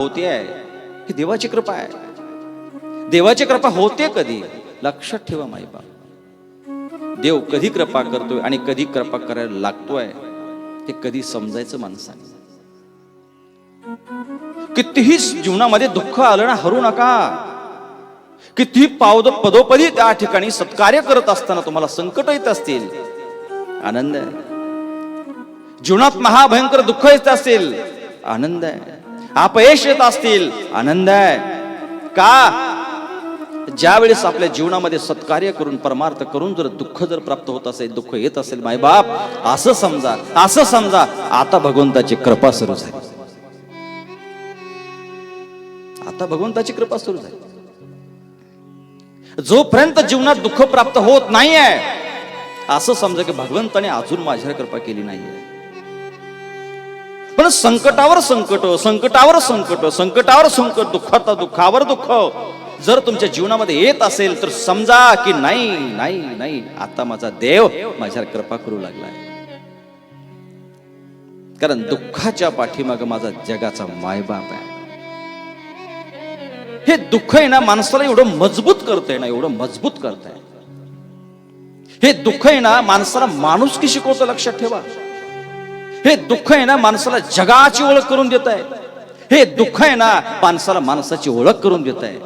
होते आहे ही देवाची कृपा आहे. देवाची कृपा होते कधी? लक्षात ठेवा माई बाप. देव कधी कृपा करतोय आणि कधी कृपा करायला लागतोय ते कधी समजायचं माणसाने. कितीही जीवनामध्ये दुःख आलं ना हरू नका. कितीही पावद पदोपदी त्या ठिकाणी सत्कार्य करत असताना तुम्हाला संकट येत असतील. आनंद आहे. जीवनात महाभयंकर दुःख येत असेल. आनंद आहे. अपयश येत असतील. आनंद आहे. का? ज्यावेळेस आपल्या जीवनामध्ये सत्कार्य करून परमार्थ करून जर दुःख जर प्राप्त होत असेल दुःख येत असेल मायबाप असं समजा असं समजा आता भगवंताची कृपा सुरू झाली. आता भगवंताची कृपा सुरू झाली. जोपर्यंत जीवनात दुःख प्राप्त होत नाहीये असं समजा की भगवंताने अजून माझ्यावर कृपा केली नाहीये. पण संकटावर संकट संकटावर संकट संकटावर संकट दुःखात दुःखावर दुःख. जर तुमच्या जीवनामध्ये येत असेल तर समजा की नाही नाही नाही आता माझा देव माझ्यावर कृपा करू लागलाय. कारण दुःखाच्या पाठीमाग माझा जगाचा मायबाप आहे. हे दुःख आहे ना माणसाला एवढं मजबूत करतंय ना एवढं मजबूत करतंय. हे दुःख आहे ना माणसाला माणूस की शिकवतं लक्षात ठेवा. हे दुःख आहे ना माणसाला जगाची ओळख करून देत आहे. हे दुःख आहे ना माणसाला माणसाची ओळख करून देत आहे.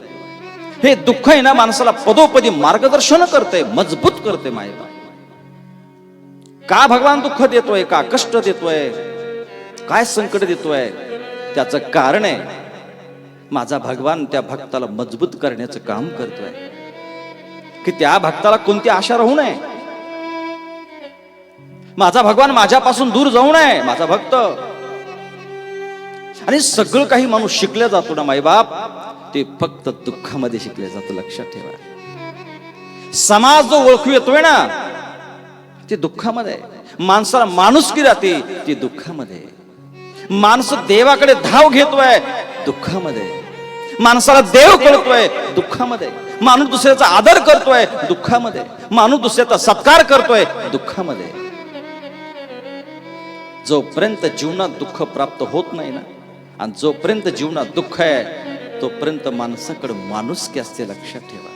हे दुःख आहे ना माणसाला पदोपदी मार्गदर्शन करते मजबूत करते मायबा का भगवान दुःख देतोय का कष्ट देतोय काय संकट देतोय? त्याचं कारण आहे माझा भगवान त्या भक्ताला मजबूत करण्याचं काम करतोय. की त्या भक्ताला कोणती आशा राहू नये? माझा भगवान माझ्यापासून दूर जाऊ नये माझा भक्त. आणि सगळं काही माणूस शिकल्या जातो ना माईबाप ते फक्त दुःखामध्ये शिकले जातं लक्षात ठेवा. समाज जो ओळखू येतोय ना ते दुःखामध्ये माणसाला माणसाला माणुसकी राहते ती दुःखामध्ये माणसं देवाकडे धाव घेतोय दुःखामध्ये माणसाला देव कळतोय दुःखामध्ये माणूस दुसऱ्याचा आदर करतोय दुःखामध्ये माणूस दुसऱ्याचा सत्कार करतोय दुःखामध्ये जोपर्यंत जीवनात दुःख प्राप्त होत नाही ना आणि जोपर्यंत जीवनात दुःख आहे तोपर्यंत माणसाकडे माणुसकी असते लक्षात ठेवा.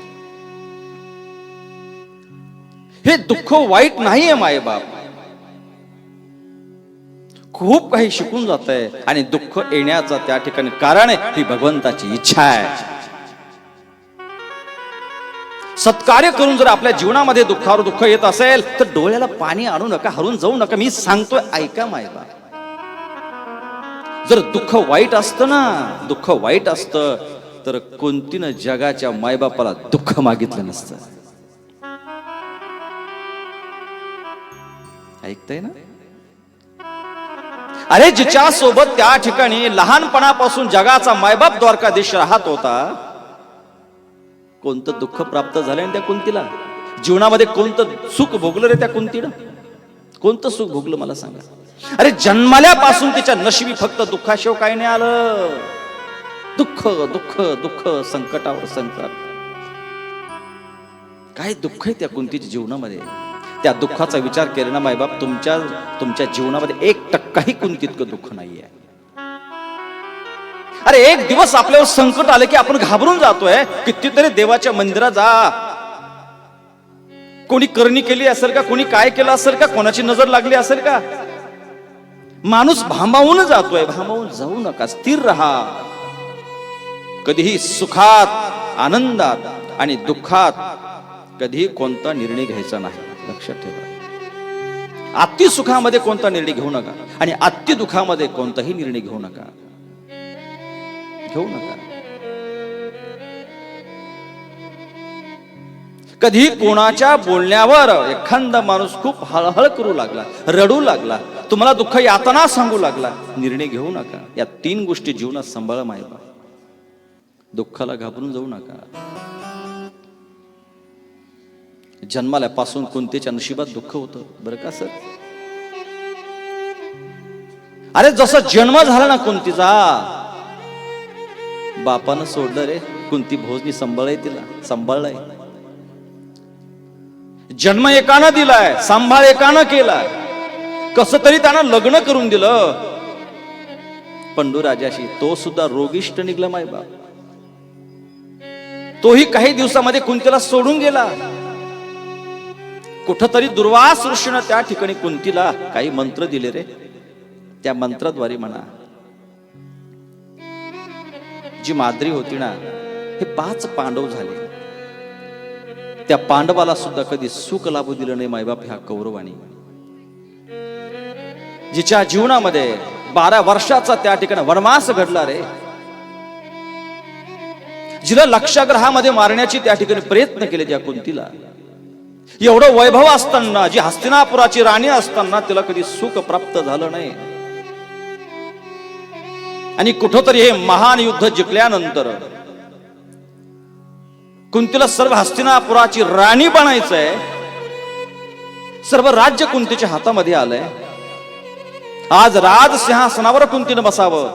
हे दुःख वाईट नाहीये मायबाप खूप काही शिकून जात आहे आणि दुःख येण्याचा त्या ठिकाणी कारण आहे ही भगवंताची इच्छा आहे. सत्कार्य करून जर आपल्या जीवनामध्ये दुःखावर दुःख येत असेल तर डोळ्याला पाणी आणू नका हरून जाऊ नका. मी सांगतोय ऐका मायबा. जर दुःख वाईट असतं ना दुःख वाईट असतं तर कोणतीनं जगाच्या मायबापाला दुःख मागितलं नसतं. ऐकताय ना? अरे जिच्या सोबत त्या ठिकाणी लहानपणापासून जगाचा मायबाप द्वारकाधीश राहत होता कोणतं दुःख प्राप्त झालं आणि त्या कुंतीला? जीवनामध्ये कोणतं सुख भोगलं रे त्या कुंतीनं? कोणतं सुख भोगलं मला सांगा? अरे जन्माल्यापासून तिच्या नशिबी फक्त दुःखाशिव काय नाही आलं. दुःख दुःख दुःख संकटावर संकट. काय दुःख आहे त्या कुंतीच्या जीवनामध्ये? त्या दुःखाचा विचार केला ना मायबाप तुमच्या तुमच्या जीवनामध्ये एक टक्काही कुंतीतकं दुःख नाहीये. अरे एक दिवस आपल्यावर संकट आलं की आपण घाबरून जातोय. कितीतरी देवाच्या मंदिरात जा. कोणी करणी केली असेल का? कोणी काय केलं असेल का? कोणाची नजर लागली असेल का? माणूस भांबावून जातोय. भांबावून जाऊ नका. स्थिर राहा. कधीही सुखात आनंदात आणि दुःखात कधीही कोणता निर्णय घ्यायचा नाही. लक्षात ठेवा. अति सुखामध्ये कोणता निर्णय घेऊ नका. आणि अति दुःखामध्ये कोणताही निर्णय घेऊ नका. घेऊ नका. कधी कोणाच्या बोलण्यावर एखादा माणूस खूप हळहळ करू लागला रडू लागला तुम्हाला दुःख यातना सांगू लागला निर्णय घेऊ नका. या तीन गोष्टी जीवनात सांभाळ माहिती दुःखाला घाबरून जाऊ नका. जन्माल्यापासून कोणतेच्या नशिबात दुःख होतं? बरं का सर? अरे जसा जन्म झाला ना कोणतीचा बापानं सोडलं रे. कुंती भोजनी सांभाळाय तिला सांभाळलंय जन्म एकानं दिलाय सांभाळ एकानं केलाय. कस तरी त्यानं लग्न करून दिलं. पंडूराजाशी तो सुद्धा रोगिष्ट निघला मायबाप तोही काही दिवसामध्ये कुंतीला सोडून गेला. कुठतरी दुर्वास ऋषीनं त्या ठिकाणी कुंतीला काही मंत्र दिले रे. त्या मंत्राद्वारे म्हणा जी माद्री होती ना हे पाच पांडव झाले. त्या पांडवाला सुद्धा कधी सुख लाभू दिलं नाही मायबाप ह्या कौरवानी. जिच्या जीवनामध्ये बारा वर्षाचा त्या ठिकाणी वनवास घडला रे. जिला लक्षाग्रहामध्ये मारण्याची त्या ठिकाणी प्रयत्न केले त्या कुंतीला. एवढं वैभव असताना जी हस्तिनापुराची राणी असताना तिला कधी सुख प्राप्त झालं नाही. आणि कुठंतरी हे महान युद्ध जिंकल्यानंतर कुंतीला सर्व हस्तिनापुराची राणी बनायचंय. सर्व राज्य कुंतीच्या हातामध्ये आलंय. आज राज सिंहासनावर कुंतीनं बसावं.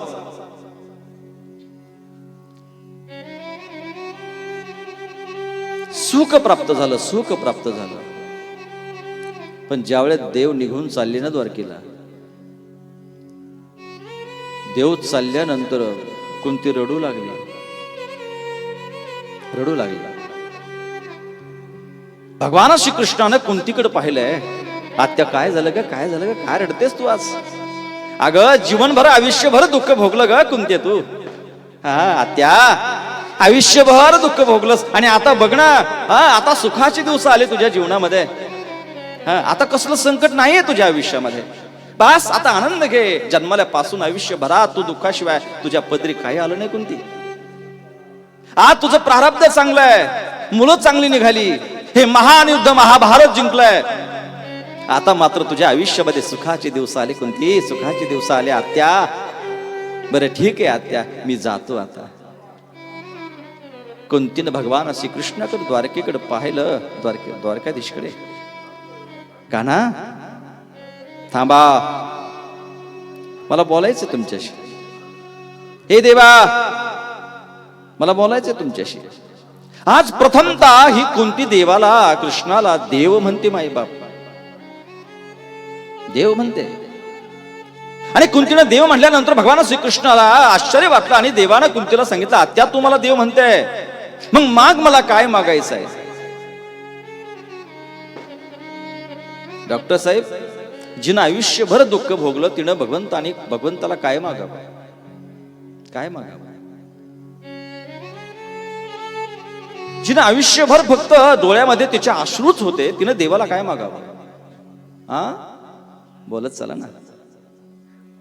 सुख प्राप्त झालं सुख प्राप्त झालं. पण ज्यावेळेस देव निघून चालले ना द्वारकेला देव चालल्यानंतर कुंती रडू लागली? रडू लागली. भगवान श्रीकृष्णानं कुंतीकडे पाहिलंय. आत्या काय झालं ग? काय झालं ग? काय रडतेस तू आज? अगं जीवनभर आयुष्यभर दुःख भोगलं ग कुंते तू. हा आत्या आयुष्यभर दुःख भोगलंस. आणि आता बघ ना हा आता सुखाचे दिवस आले तुझ्या जीवनामध्ये. हा आता कसलं संकट नाहीये तुझ्या आयुष्यामध्ये. बस आता आनंद घे. जन्माल्यापासून आयुष्यभरात तू दुःखाशिवाय तुझ्या पदरी काही आलं नाही कोणती. आज तुझं प्रारब्ध चांगलं आहे मुलं चांगली निघाली. हे महान युद्ध महाभारत जिंकलंय. आता मात्र तुझ्या आयुष्यामध्ये सुखाचे दिवस आले कोणती? सुखाचे दिवस आले आत्या. बरं ठीक आहे आत्या. मी जातो आता. कोणतीनं भगवान श्रीकृष्णाकडे द्वारकेकडे पाहिलं. द्वारके द्वारकाधीशकडे. का ना थांबा. मला बोलायचं तुमच्याशी. हे देवा मला बोलायचं तुमच्याशी. आज प्रथमता ही कुंती देवाला कृष्णाला देव म्हणते माई बाप? देव म्हणते. आणि कुंतीनं देव म्हटल्यानंतर भगवान श्रीकृष्णाला आश्चर्य वाटलं आणि देवानं कुंतीला सांगितलं आत्या तू मला देव म्हणते. मग माग मला काय मागायचं आहे डॉक्टर साहेब जिनं आयुष्यभर दुःख भोगलं तिनं भगवंताने भगवंताला काय मागावं? काय मागावं? जिनं आयुष्यभर फक्त डोळ्यामध्ये तिचे अश्रूच होते तिनं देवाला काय मागावं? हा बोलत चला ना.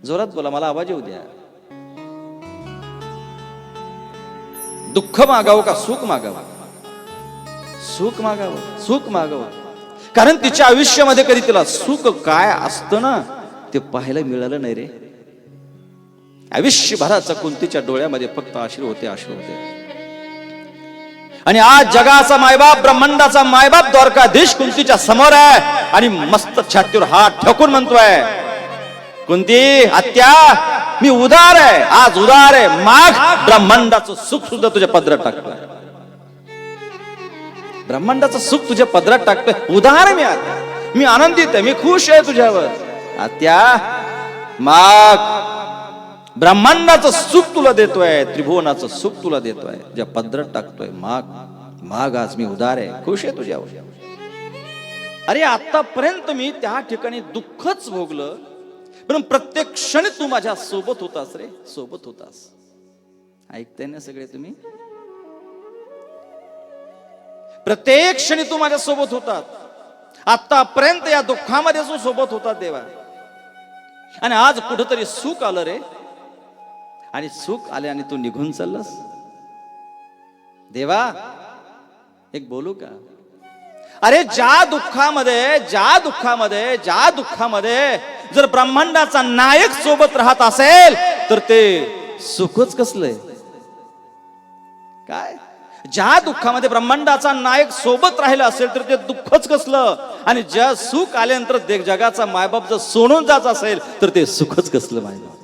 जोरात बोला मला आवाज येऊ द्या. दुःख मागावं का सुख मागावं? सुख मागावं सुख मागावं. कारण तिच्या आयुष्यामध्ये कधी तिला सुख काय असतं ना ते पाहायला मिळालं नाही रे. आयुष्यभराचा कुंतीच्या डोळ्यामध्ये फक्त आश्रू होते आश्रू होते. आणि आज जगाचा मायबाप ब्रह्मांडाचा मायबाप द्वारकाधीश कुंतीच्या समोर आहे आणि मस्त छातीवर हात ठकून म्हणतोय कुंती हत्या मी उदार आहे आज उदार आहे. माग ब्रह्मांडाचं सुख सुद्धा तुझ्या पदरात टाकतोय. ब्रह्मांडाचं सुख तुझ्या पदरात टाकतोय. उदाहरण मी आता. मी आनंदित आहे मी खुश आहे तुझ्यावर. आत्या माग. ब्रह्मांडाचं सुख तुला देतोय त्रिभुवनाचं सुख तुला देतोय ज्या पदरात टाकतोय. माग माग आज मी उदार आहे खुश आहे तुझ्यावर. अरे आतापर्यंत मी त्या ठिकाणी दुःखच भोगलं म्हणून प्रत्येक क्षणी तू माझ्या सोबत होतास रे सोबत होतास. ऐकताय ना सगळे तुम्ही? प्रत्येक क्षणी तू माझ्या सोबत होतात. आतापर्यंत या दुःखामध्ये तू सोबत होता देवा. आणि आज कुठंतरी सुख आलं रे. आणि सुख आले आणि तू निघून चाललास. देवा एक बोलू का? अरे ज्या दुःखामध्ये ज्या दुःखामध्ये ज्या दुःखामध्ये जर ब्रह्मांडाचा नायक सोबत राहत असेल तर ते सुखच कसलंय काय? ज्या दुःखामध्ये ब्रह्मांडाचा नायक सोबत राहिला असेल तर ते दुःखच कसलं? आणि ज्या सुख आल्यानंतर जगाचा मायबाप जर सोडून जात असेल तर ते सुखच कसलं मायबाप?